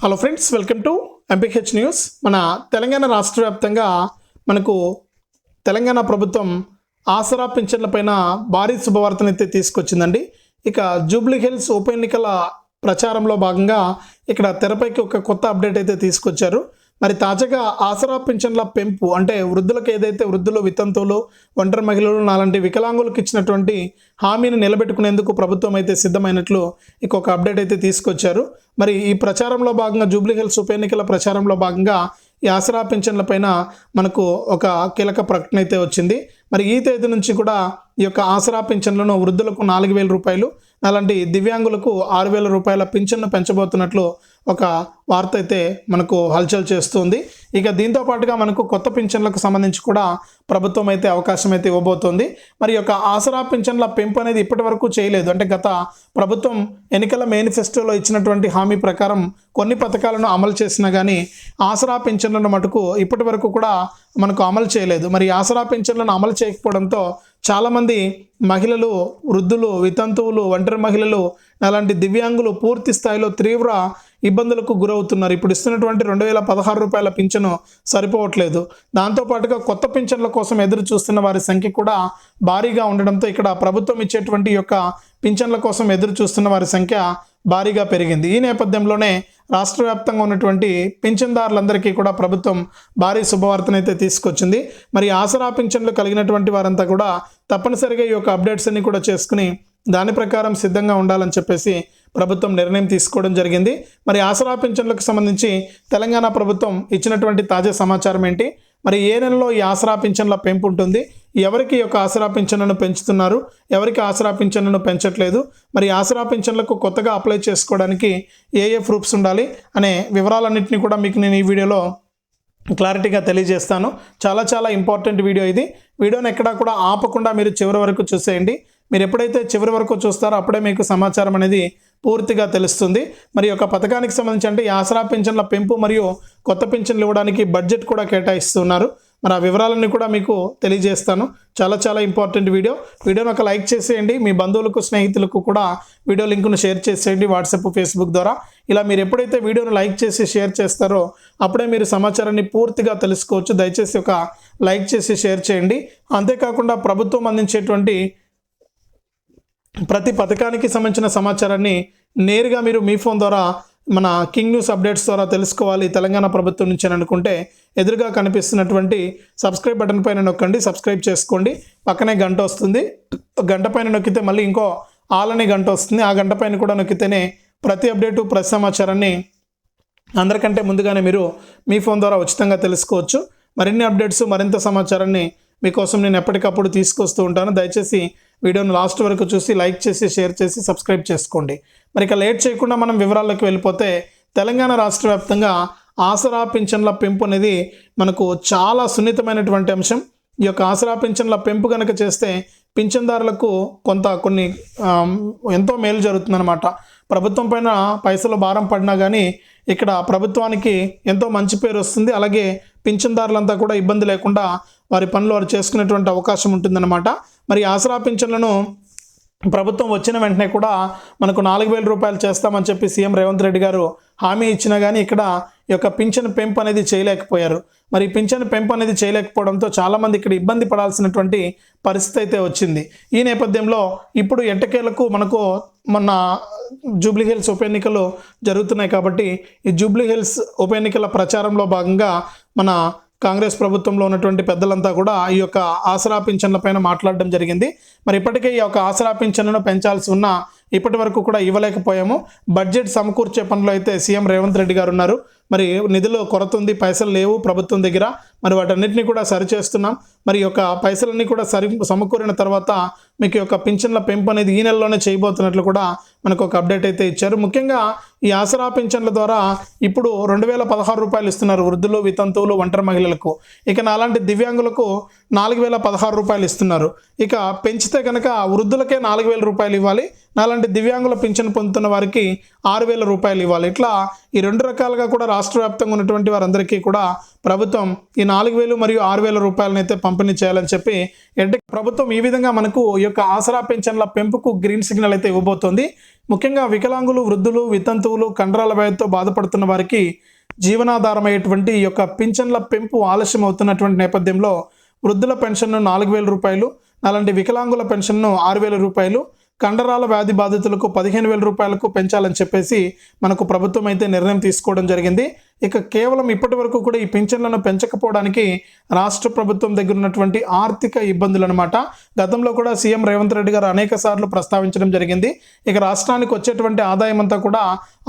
Hello friends welcome to MPH news మన తెలంగాణ రాష్ట్ర వ్యాప్తంగా మనకు తెలంగాణ ప్రభుత్వం ఆసరా పింఛన్లపైన భారీ శుభవార్తనైతే తీసుకొచ్చిందండి. ఇక జూబ్లీ హిల్స్ ఉప ఎన్నికల ప్రచారంలో భాగంగా ఇక్కడ తెరపైకి ఒక కొత్త అప్డేట్ అయితే తీసుకొచ్చారు. మరి తాజాగా ఆసరా పింఛన్ల పెంపు అంటే వృద్ధులకు ఏదైతే వృద్ధులు వితంతువులు ఒంటరి మహిళలు నాలాంటి వికలాంగులకు ఇచ్చినటువంటి హామీని నిలబెట్టుకునేందుకు ప్రభుత్వం అయితే సిద్ధమైనట్లు ఇంకొక అప్డేట్ అయితే తీసుకొచ్చారు. మరి ఈ ప్రచారంలో భాగంగా జూబ్లీ హిల్స్ ఉప ఎన్నికల ప్రచారంలో భాగంగా ఈ ఆసరా పింఛన్లపైన మనకు ఒక కీలక ప్రకటన అయితే వచ్చింది. మరి ఈ తేదీ నుంచి కూడా ఈ యొక్క ఆసరా పింఛన్లను వృద్ధులకు నాలుగు వేల రూపాయలు అలాంటి దివ్యాంగులకు ఆరు వేల రూపాయల పింఛన్ను పెంచబోతున్నట్లు ఒక వార్త అయితే మనకు హల్చల్ చేస్తుంది. ఇక దీంతో పాటుగా మనకు కొత్త పింఛన్లకు సంబంధించి కూడా ప్రభుత్వం అయితే అవకాశం అయితే ఇవ్వబోతోంది. మరి యొక్క ఆసరా పింఛన్ల పెంపు అనేది ఇప్పటి వరకు చేయలేదు. అంటే గత ప్రభుత్వం ఎన్నికల మేనిఫెస్టోలో ఇచ్చినటువంటి హామీ ప్రకారం కొన్ని పథకాలను అమలు చేసినా కానీ ఆసరా పింఛన్లను మటుకు ఇప్పటి వరకు కూడా మనకు అమలు చేయలేదు. మరి ఆసరా పింఛన్లను అమలు చేయకపోవడంతో చాలామంది మహిళలు వృద్ధులు వితంతువులు ఒంటరి మహిళలు అలాంటి దివ్యాంగులు పూర్తి స్థాయిలో తీవ్ర ఇబ్బందులకు గురవుతున్నారు. ఇప్పుడు ఇస్తున్నటువంటి రెండు వేల పదహారు రూపాయల పింఛను సరిపోవట్లేదు. దాంతోపాటుగా కొత్త పింఛన్ల కోసం ఎదురు చూస్తున్న వారి సంఖ్య కూడా భారీగా ఉండడంతో ఇక్కడ ప్రభుత్వం ఇచ్చేటువంటి యొక్క పింఛన్ల కోసం ఎదురు చూస్తున్న వారి సంఖ్య భారీగా పెరిగింది. ఈ నేపథ్యంలోనే రాష్ట్ర వ్యాప్తంగా ఉన్నటువంటి పింఛన్దారులందరికీ కూడా ప్రభుత్వం భారీ శుభవార్తనైతే తీసుకొచ్చింది. మరి ఆసరా పింఛన్లు కలిగినటువంటి వారంతా కూడా తప్పనిసరిగా ఈ యొక్క అప్డేట్స్ అన్ని కూడా చేసుకుని దాని ప్రకారం సిద్ధంగా ఉండాలని చెప్పేసి ప్రభుత్వం నిర్ణయం తీసుకోవడం జరిగింది. మరి ఆసరా పింఛన్లకు సంబంధించి తెలంగాణ ప్రభుత్వం ఇచ్చినటువంటి తాజా సమాచారం ఏంటి? మరి ఏ నెలలో ఈ ఆసరా పింఛన్ల పెంపు ఉంటుంది? ఎవరికి యొక్క ఆసరా పింఛన్లను పెంచుతున్నారు? ఎవరికి ఆసరా పింఛన్లను పెంచట్లేదు? మరి ఆసరా పింఛన్లకు కొత్తగా అప్లై చేసుకోవడానికి ఏ ఏ ప్రూఫ్స్ ఉండాలి అనే వివరాలన్నింటినీ కూడా మీకు నేను ఈ వీడియోలో క్లారిటీగా తెలియజేస్తాను. చాలా చాలా ఇంపార్టెంట్ వీడియో ఇది. వీడియోని ఎక్కడా కూడా ఆపకుండా మీరు చివరి వరకు చూసేయండి. మీరు ఎప్పుడైతే చివరి వరకు చూస్తారో అప్పుడే మీకు సమాచారం అనేది పూర్తిగా తెలుస్తుంది. మరి యొక్క పథకానికి సంబంధించి అంటే ఈ ఆసరా పింఛన్ల పెంపు మరియు కొత్త పింఛన్లు ఇవ్వడానికి బడ్జెట్ కూడా కేటాయిస్తున్నారు. మరి ఆ వివరాలన్నీ కూడా మీకు తెలియజేస్తాను. చాలా చాలా ఇంపార్టెంట్ వీడియో. వీడియోని ఒక లైక్ చేసేయండి. మీ బంధువులకు స్నేహితులకు కూడా వీడియో లింకును షేర్ చేసేయండి వాట్సాప్ ఫేస్బుక్ ద్వారా. ఇలా మీరు ఎప్పుడైతే వీడియోను లైక్ చేసి షేర్ చేస్తారో అప్పుడే మీరు సమాచారాన్ని పూర్తిగా తెలుసుకోవచ్చు. దయచేసి ఒక లైక్ చేసి షేర్ చేయండి. అంతేకాకుండా ప్రభుత్వం అందించేటువంటి ప్రతి పథకానికి సంబంధించిన సమాచారాన్ని నేరుగా మీరు మీ ఫోన్ ద్వారా మన కింగ్ న్యూస్ అప్డేట్స్ ద్వారా తెలుసుకోవాలి తెలంగాణ ప్రభుత్వం నుంచి అని అనుకుంటే ఎదురుగా కనిపిస్తున్నటువంటి సబ్స్క్రైబ్ బటన్ పైన నొక్కండి సబ్స్క్రైబ్ చేసుకోండి. పక్కనే గంట వస్తుంది. గంట పైన నొక్కితే మళ్ళీ ఇంకో ఆల్ అనే గంట వస్తుంది. ఆ గంట పైన కూడా నొక్కితేనే ప్రతి అప్డేటు ప్రతి సమాచారాన్ని అందరికంటే ముందుగానే మీరు మీ ఫోన్ ద్వారా ఉచితంగా తెలుసుకోవచ్చు. మరిన్ని అప్డేట్స్ మరింత సమాచారాన్ని మీకోసం నేను ఎప్పటికప్పుడు తీసుకొస్తూ ఉంటాను. దయచేసి వీడియోను లాస్ట్ వరకు చూసి లైక్ చేసి షేర్ చేసి సబ్స్క్రైబ్ చేసుకోండి. మరి ఇక లేట్ చేయకుండా మనం వివరాల్లోకి వెళ్ళిపోతే తెలంగాణ రాష్ట్ర వ్యాప్తంగా ఆసరా పింఛన్ల పెంపు అనేది మనకు చాలా సున్నితమైనటువంటి అంశం. ఈ యొక్క ఆసరా పింఛన్ల పెంపు కనుక చేస్తే పింఛన్దారులకు కొంత కొన్ని ఎంతో మేలు జరుగుతుందన్నమాట. ప్రభుత్వం పైన పైసలు భారం పడినా కానీ ఇక్కడ ప్రభుత్వానికి ఎంతో మంచి పేరు వస్తుంది. అలాగే పింఛన్దారులంతా కూడా ఇబ్బంది లేకుండా వారి పనులు వారు చేసుకునేటువంటి అవకాశం ఉంటుందన్నమాట. మరి ఆసరా పింఛన్లను ప్రభుత్వం వచ్చిన వెంటనే కూడా మనకు నాలుగు వేల రూపాయలు చేస్తామని చెప్పి సీఎం రేవంత్ రెడ్డి గారు హామీ ఇచ్చినా కానీ ఇక్కడ ఈ యొక్క పింఛన్ పెంపు అనేది చేయలేకపోయారు. మరి పింఛన్ పెంపు అనేది చేయలేకపోవడంతో చాలామంది ఇక్కడ ఇబ్బంది పడాల్సినటువంటి పరిస్థితి అయితే వచ్చింది. ఈ నేపథ్యంలో ఇప్పుడు ఎట్టకేలకు మనకు మొన్న జూబ్లీ హిల్స్ ఉప ఎన్నికలు జరుగుతున్నాయి కాబట్టి ఈ జూబ్లీ హిల్స్ ఉప ఎన్నికల ప్రచారంలో భాగంగా మన కాంగ్రెస్ ప్రభుత్వంలో ఉన్నటువంటి పెద్దలంతా కూడా ఈ యొక్క ఆసరా పింఛన్ల పైన మాట్లాడడం జరిగింది. మరి ఇప్పటికే ఈ యొక్క ఆసరా పింఛన్లను పెంచాల్సి ఉన్న ఇప్పటి వరకు కూడా ఇవ్వలేకపోయాము. బడ్జెట్ సమకూర్చే పనిలో అయితే సీఎం రేవంత్ రెడ్డి గారు ఉన్నారు. మరి నిధులు కొరత ఉంది పైసలు లేవు ప్రభుత్వం దగ్గర. మరి వాటన్నిటిని కూడా సరిచేస్తున్నాం. మరి యొక్క పైసలన్నీ కూడా సరి సమకూరిన తర్వాత మీకు యొక్క పింఛన్ల పెంపు అనేది ఈ నెలలోనే చేయబోతున్నట్లు కూడా మనకు ఒక అప్డేట్ అయితే ఇచ్చారు. ముఖ్యంగా ఈ ఆసరా పింఛన్ల ద్వారా ఇప్పుడు రెండు వేల పదహారు రూపాయలు ఇస్తున్నారు వృద్ధులు వితంతువులు ఒంటరి మహిళలకు. ఇక నాలాంటి దివ్యాంగులకు నాలుగు వేల పదహారు రూపాయలు ఇస్తున్నారు. ఇక పెంచితే కనుక వృద్ధులకే నాలుగు వేల రూపాయలు ఇవ్వాలి. నాలాంటి దివ్యాంగుల పింఛన్ పొందుతున్న వారికి ఆరు వేల రూపాయలు ఇవ్వాలి. ఇట్లా ఈ రెండు రకాలుగా కూడా రాష్ట్ర వ్యాప్తంగా ఉన్నటువంటి వారందరికీ కూడా ప్రభుత్వం ఈ నాలుగు వేలు మరియు ఆరు వేల రూపాయలను అయితే పంపిణీ చేయాలని చెప్పి ఎడ్డ ప్రభుత్వం ఈ విధంగా మనకు ఈ యొక్క ఆసరా పెన్షన్ల పెంపుకు గ్రీన్ సిగ్నల్ అయితే ఇవ్వబోతోంది. ముఖ్యంగా వికలాంగులు వృద్ధులు వితంతువులు కండరాల వ్యాధితో బాధపడుతున్న వారికి జీవనాధారమయ్యేటువంటి ఈ యొక్క పింఛన్ల పెంపు ఆలస్యం అవుతున్నటువంటి నేపథ్యంలో వృద్ధుల పెన్షన్ను నాలుగు వేల రూపాయలు అలాంటి వికలాంగుల పెన్షన్ను ఆరు వేల రూపాయలు కండరాల వ్యాధి బాధితులకు పదిహేను వేల రూపాయలకు పెంచాలని చెప్పేసి మనకు ప్రభుత్వం అయితే నిర్ణయం తీసుకోవడం జరిగింది. ఇక కేవలం ఇప్పటి వరకు కూడా ఈ పింఛన్లను పెంచకపోవడానికి రాష్ట్ర ప్రభుత్వం దగ్గర ఉన్నటువంటి ఆర్థిక ఇబ్బందులు అనమాట గతంలో కూడా సీఎం రేవంత్ రెడ్డి గారు అనేక సార్లు ప్రస్తావించడం జరిగింది. ఇక రాష్ట్రానికి వచ్చేటువంటి ఆదాయం అంతా కూడా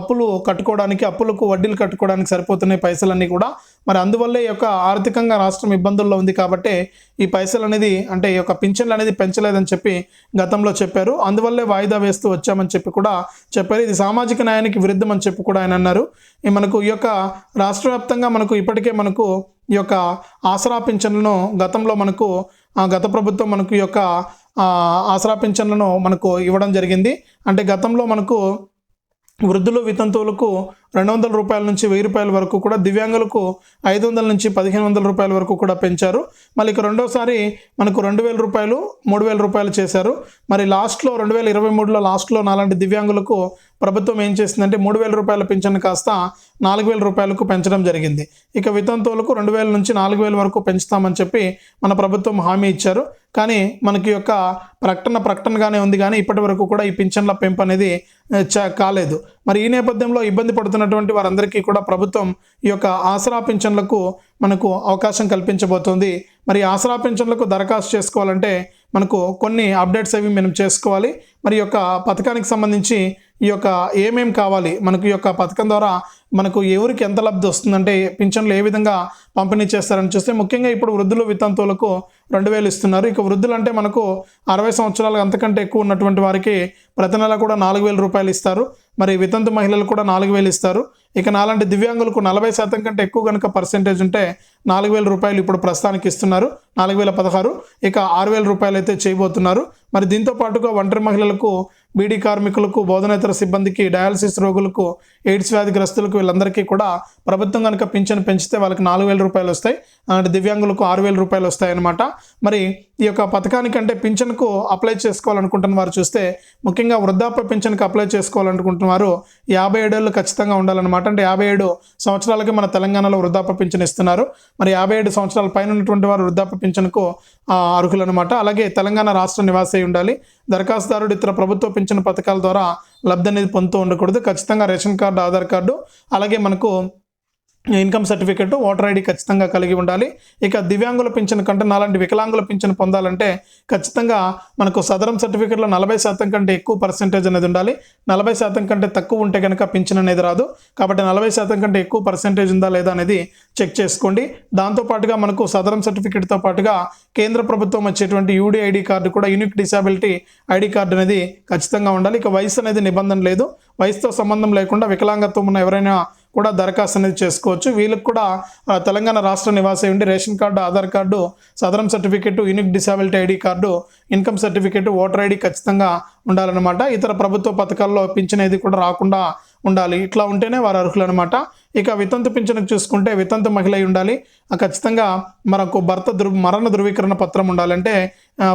అప్పులు కట్టుకోవడానికి అప్పులకు వడ్డీలు కట్టుకోవడానికి సరిపోతున్నాయి పైసలన్నీ కూడా మరి అందువల్లే ఈ యొక్క ఆర్థికంగా రాష్ట్రం ఇబ్బందుల్లో ఉంది కాబట్టి ఈ పైసలు అనేది అంటే ఈ యొక్క పింఛన్లు అనేది పెంచలేదని చెప్పి గతంలో చెప్పారు. అందువల్లే వాయిదా వేస్తూ వచ్చామని చెప్పి కూడా చెప్పారు. ఇది సామాజిక న్యాయానికి విరుద్ధం అని చెప్పి కూడా ఆయన అన్నారు. ఈ మనకు ఈ యొక్క రాష్ట్ర వ్యాప్తంగా మనకు ఇప్పటికే మనకు ఈ యొక్క ఆసరా పింఛన్లను గతంలో మనకు గత ప్రభుత్వం మనకు ఈ యొక్క ఆసరా పింఛన్లను మనకు ఇవ్వడం జరిగింది. అంటే గతంలో మనకు వృద్ధులు వితంతువులకు రెండు వందల రూపాయల నుంచి వెయ్యి రూపాయల వరకు కూడా దివ్యాంగులకు ఐదు వందల నుంచి పదిహేను వందల రూపాయల వరకు కూడా పెంచారు. మళ్ళీ ఇక రెండోసారి మనకు రెండు వేల రూపాయలు మూడు వేల రూపాయలు చేశారు. మరి లాస్ట్లో రెండు వేల ఇరవై మూడులో లాస్ట్లో నాలాంటి దివ్యాంగులకు ప్రభుత్వం ఏం చేసిందంటే మూడు వేల రూపాయల పింఛన్ కాస్త నాలుగు వేల రూపాయలకు పెంచడం జరిగింది. ఇక వితంతువులకు రెండు వేల నుంచి నాలుగు వేల వరకు పెంచుతామని చెప్పి మన ప్రభుత్వం హామీ ఇచ్చారు. కానీ మనకి యొక్క ప్రకటన ప్రకటనగానే ఉంది కానీ ఇప్పటి వరకు కూడా ఈ పింఛన్ల పెంపు అనేది కాలేదు. మరి ఈ నేపథ్యంలో ఇబ్బంది ఉన్నటువంటి వారందరికీ కూడా ప్రభుత్వం ఈ యొక్క ఆసరా పింఛన్లకు మనకు అవకాశం కల్పించబోతోంది. మరి ఆసరా పింఛన్లకు దరఖాస్తు చేసుకోవాలంటే మనకు కొన్ని అప్డేట్స్ అవి మనం చేసుకోవాలి. మరి యొక్క పథకానికి సంబంధించి ఈ యొక్క ఏమేం కావాలి? మనకు ఈ యొక్క పథకం ద్వారా మనకు ఎవరికి ఎంత లబ్ధి వస్తుందంటే పింఛన్లు ఏ విధంగా పంపిణీ చేస్తారని చూస్తే ముఖ్యంగా ఇప్పుడు వృద్ధులు వితంతువులకు రెండు వేలు ఇస్తున్నారు. ఇక వృద్ధులు అంటే మనకు అరవై సంవత్సరాలు అంతకంటే ఎక్కువ ఉన్నటువంటి వారికి ప్రతి నెల కూడా నాలుగు వేల రూపాయలు ఇస్తారు. మరి వితంతు మహిళలు కూడా నాలుగు వేలు ఇస్తారు. ఇక నాలాంటి దివ్యాంగులకు నలభై శాతం కంటే ఎక్కువ కనుక పర్సెంటేజ్ ఉంటే నాలుగు వేల రూపాయలు ఇప్పుడు ప్రస్తుతానికి ఇస్తున్నారు. నాలుగు వేల పదహారు. ఇక ఆరు వేల రూపాయలు అయితే చేయబోతున్నారు. మరి దీంతో పాటుగా ఒంటరి మహిళలకు బీడీ కార్మికులకు బోధనేతర సిబ్బందికి డయాలసిస్ రోగులకు ఎయిడ్స్ వ్యాధిగ్రస్తులకు వీళ్ళందరికీ కూడా ప్రభుత్వం కనుక పింఛను పెంచితే వాళ్ళకి నాలుగు వేల రూపాయలు వస్తాయి. అంటే దివ్యాంగులకు ఆరు వేల రూపాయలు వస్తాయి అన్నమాట మరి ఈ యొక్క పథకానికి అంటే పింఛన్కు అప్లై చేసుకోవాలనుకుంటున్న వారు చూస్తే ముఖ్యంగా వృద్ధాప్య పింఛన్కి అప్లై చేసుకోవాలనుకుంటున్న వారు యాభై ఏడేళ్ళు ఖచ్చితంగా ఉండాలన్నమాట. అంటే యాభై ఏడు సంవత్సరాలకి మన తెలంగాణలో వృద్ధాప్య పింఛన్ ఇస్తున్నారు. మరి యాభై ఏడు సంవత్సరాల పైన ఉన్నటువంటి వారు వృద్ధాప్య పింఛన్కు ఆ, అర్హులన్నమాట. అలాగే తెలంగాణ రాష్ట్ర నివాసి అయి ఉండాలి. దరఖాస్తుదారుడు ఇతర ప్రభుత్వ పింఛన్ పథకాల ద్వారా లబ్ధి అనేది పొందుతూ ఉండకూడదు. ఖచ్చితంగా రేషన్ కార్డు ఆధార్ కార్డు అలాగే మనకు ఇన్కమ్ సర్టిఫికెట్ ఓటర్ ఐడి ఖచ్చితంగా కలిగి ఉండాలి. ఇక దివ్యాంగుల పింఛన్ కంటే నాలాంటి వికలాంగుల పింఛన్ పొందాలంటే ఖచ్చితంగా మనకు సదరం సర్టిఫికెట్లో నలభై శాతం కంటే ఎక్కువ పర్సెంటేజ్ అనేది ఉండాలి. నలభై శాతం కంటే తక్కువ ఉంటే కనుక పింఛన్ అనేది రాదు. కాబట్టి నలభై శాతం కంటే ఎక్కువ పర్సెంటేజ్ ఉందా లేదా అనేది చెక్ చేసుకోండి. దాంతోపాటుగా మనకు సదరం సర్టిఫికెట్తో పాటుగా కేంద్ర ప్రభుత్వం వచ్చేటువంటి యూడీఐడి కార్డు కూడా యూనిక్ డిసాబిలిటీ ఐడి కార్డు అనేది ఖచ్చితంగా ఉండాలి. ఇక వయసు అనేది నిబంధన లేదు. వయసుతో సంబంధం లేకుండా వికలాంగత్వం ఉన్న ఎవరైనా కూడా దరఖాస్తు అనేది చేసుకోవచ్చు. వీళ్ళకి కూడా తెలంగాణ రాష్ట్ర నివాసి ఉండి ration card Aadhaar card Sadarem certificate unique disability ID card income certificate voter ID ఖచ్చితంగా ఉండాలన్నమాట. ఇతర ప్రభుత్వ పథకాల్లో పింఛన్ ఏది కూడా రాకుండా ఉండాలి. ఇట్లా ఉంటేనే వారు అర్హులు అనమాట ఇక వితంతు పింఛను చూసుకుంటే వితంతు మహిళ అయి ఉండాలి. ఆ ఖచ్చితంగా మనకు భర్త ధృ మరణ ధృవీకరణ పత్రం ఉండాలంటే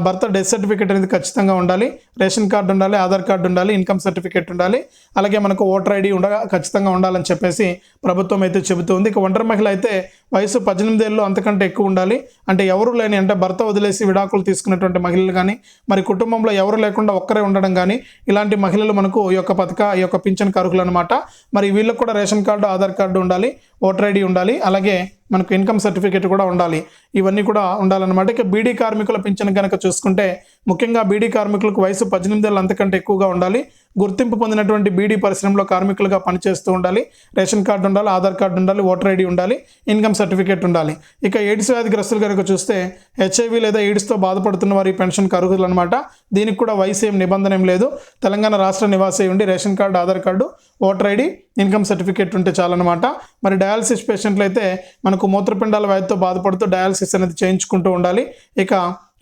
భర్త డెత్ సర్టిఫికేట్ అనేది ఖచ్చితంగా ఉండాలి. రేషన్ కార్డు ఉండాలి ఆధార్ కార్డు ఉండాలి ఇన్కమ్ సర్టిఫికేట్ ఉండాలి. అలాగే మనకు ఓటర్ ఐడి ఉండ ఖచ్చితంగా ఉండాలని చెప్పేసి ప్రభుత్వం అయితే చెబుతుంది. ఇక ఒంటరి మహిళ అయితే వయసు పద్దెనిమిది ఏళ్ళు అంతకంటే ఎక్కువ ఉండాలి. అంటే ఎవరు లేని అంటే భర్త వదిలేసి విడాకులు తీసుకున్నటువంటి మహిళలు కానీ మరి కుటుంబంలో ఎవరు లేకుండా ఒక్కరే ఉండడం కానీ ఇలాంటి మహిళలు మనకు ఈ యొక్క పథక ఈ యొక్క పింఛన్ కరుకులు అనమాట మరి వీళ్ళకి కూడా రేషన్ కార్డు ఆధార్ కార్డు ఉండాలి. ఓటర్ ఐడి ఉండాలి అలాగే మనకు ఇన్కమ్ సర్టిఫికేట్ కూడా ఉండాలి. ఇవన్నీ కూడా ఉండాలన్నమాట ఇక బీడీ కార్మికుల పింఛన్ కనుక చూసుకుంటే ముఖ్యంగా బీడీ కార్మికులకు వయసు పద్దెనిమిది ఏళ్ళు అంతకంటే ఎక్కువగా ఉండాలి. గుర్తింపు పొందినటువంటి బీడీ పరిశ్రమలో కార్మికులుగా పనిచేస్తూ ఉండాలి. రేషన్ కార్డు ఉండాలి ఆధార్ కార్డు ఉండాలి ఓటర్ ఐడి ఉండాలి ఇన్కమ్ సర్టిఫికేట్ ఉండాలి. ఇక ఎయిడ్స్ వ్యాధిగ్రస్తులు కనుక చూస్తే హెచ్ఐవి లేదా ఎయిడ్స్తో బాధపడుతున్న వారి పెన్షన్కి అర్హులు అనమాట దీనికి కూడా వయసు ఏం నిబంధన ఏం లేదు. తెలంగాణ రాష్ట్ర నివాసి ఉండి ration card Aadhaar card voter ID income certificate ఉంటే చాలన్నమాట. మరి డయాలసిస్ పేషెంట్లు అయితే మనకు మూత్రపిండాల వ్యాధితో బాధపడుతూ డయాలసిస్ అనేది చేయించుకుంటూ ఉండాలి. ఇక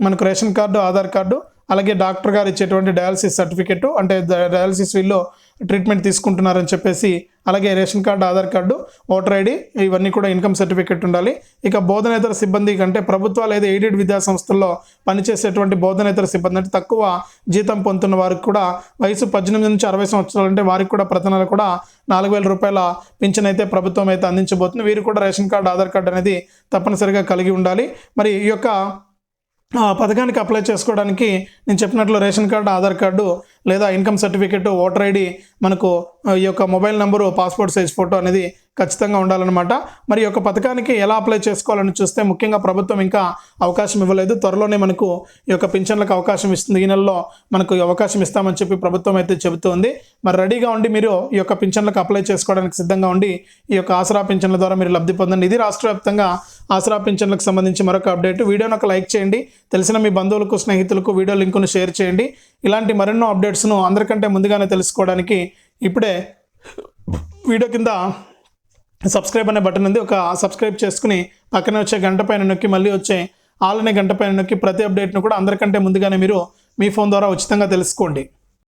మనకు రేషన్ కార్డు ఆధార్ కార్డు అలాగే డాక్టర్ గారు ఇచ్చేటువంటి డయాలసిస్ సర్టిఫికెట్ అంటే డయాలసిస్ వీళ్ళు ట్రీట్మెంట్ తీసుకుంటున్నారని చెప్పేసి అలాగే ration card Aadhaar card voter ID ఇవన్నీ కూడా ఇన్కమ్ సర్టిఫికెట్ ఉండాలి. ఇక బోధనేతర సిబ్బంది కంటే ప్రభుత్వ లేదా ఎయిడెడ్ విద్యా సంస్థల్లో పనిచేసేటువంటి బోధనేతర సిబ్బంది అంటే తక్కువ జీతం పొందుతున్న వారికి కూడా వయసు పద్దెనిమిది నుంచి అరవై సంవత్సరాలు అంటే వారికి కూడా ప్రతి నెల కూడా నాలుగు వేల రూపాయల పింఛన్ అయితే ప్రభుత్వం అయితే అందించబోతుంది. వీరు కూడా రేషన్ కార్డు ఆధార్ కార్డు అనేది తప్పనిసరిగా కలిగి ఉండాలి. మరి ఈ యొక్క పథకానికి అప్లై చేసుకోవడానికి నేను చెప్పినట్లు రేషన్ కార్డు ఆధార్ కార్డు లేదా ఇన్కమ్ సర్టిఫికెట్ ఓటర్ ఐడి మనకు ఈ యొక్క mobile number passport size photo అనేది ఖచ్చితంగా ఉండాలన్నమాట. మరి ఈ యొక్క పథకానికి ఎలా అప్లై చేసుకోవాలని చూస్తే ముఖ్యంగా ప్రభుత్వం ఇంకా అవకాశం ఇవ్వలేదు. త్వరలోనే మనకు ఈ యొక్క పింఛన్లకు అవకాశం ఇస్తుంది. ఈ నెలలో మనకు అవకాశం ఇస్తామని చెప్పి ప్రభుత్వం అయితే చెబుతోంది. మరి రెడీగా ఉండి మీరు ఈ యొక్క పింఛన్లకు అప్లై చేసుకోవడానికి సిద్ధంగా ఉండి ఈ యొక్క ఆసరా పింఛన్ల ద్వారా మీరు లబ్ధి పొందండి. ఇది రాష్ట్ర వ్యాప్తంగా ఆసరా పింఛన్లకు సంబంధించి మరొక అప్డేట్. వీడియోను ఒక లైక్ చేయండి. తెలిసిన మీ బంధువులకు స్నేహితులకు వీడియో లింకును షేర్ చేయండి. ఇలాంటి మరెన్నో అప్డేట్స్ను అందరికంటే ముందుగానే తెలుసుకోవడానికి ఇప్పుడే వీడియో కింద సబ్స్క్రైబ్ అనే బటన్ ఉంది. ఒక సబ్స్క్రైబ్ చేసుకుని పక్కనే వచ్చే గంట పైన నొక్కి మళ్ళీ వచ్చే ఆల్ అనే గంట పైన నొక్కి ప్రతి అప్డేట్ను కూడా అందరికంటే ముందుగానే మీరు మీ ఫోన్ ద్వారా ఉచితంగా తెలుసుకోండి.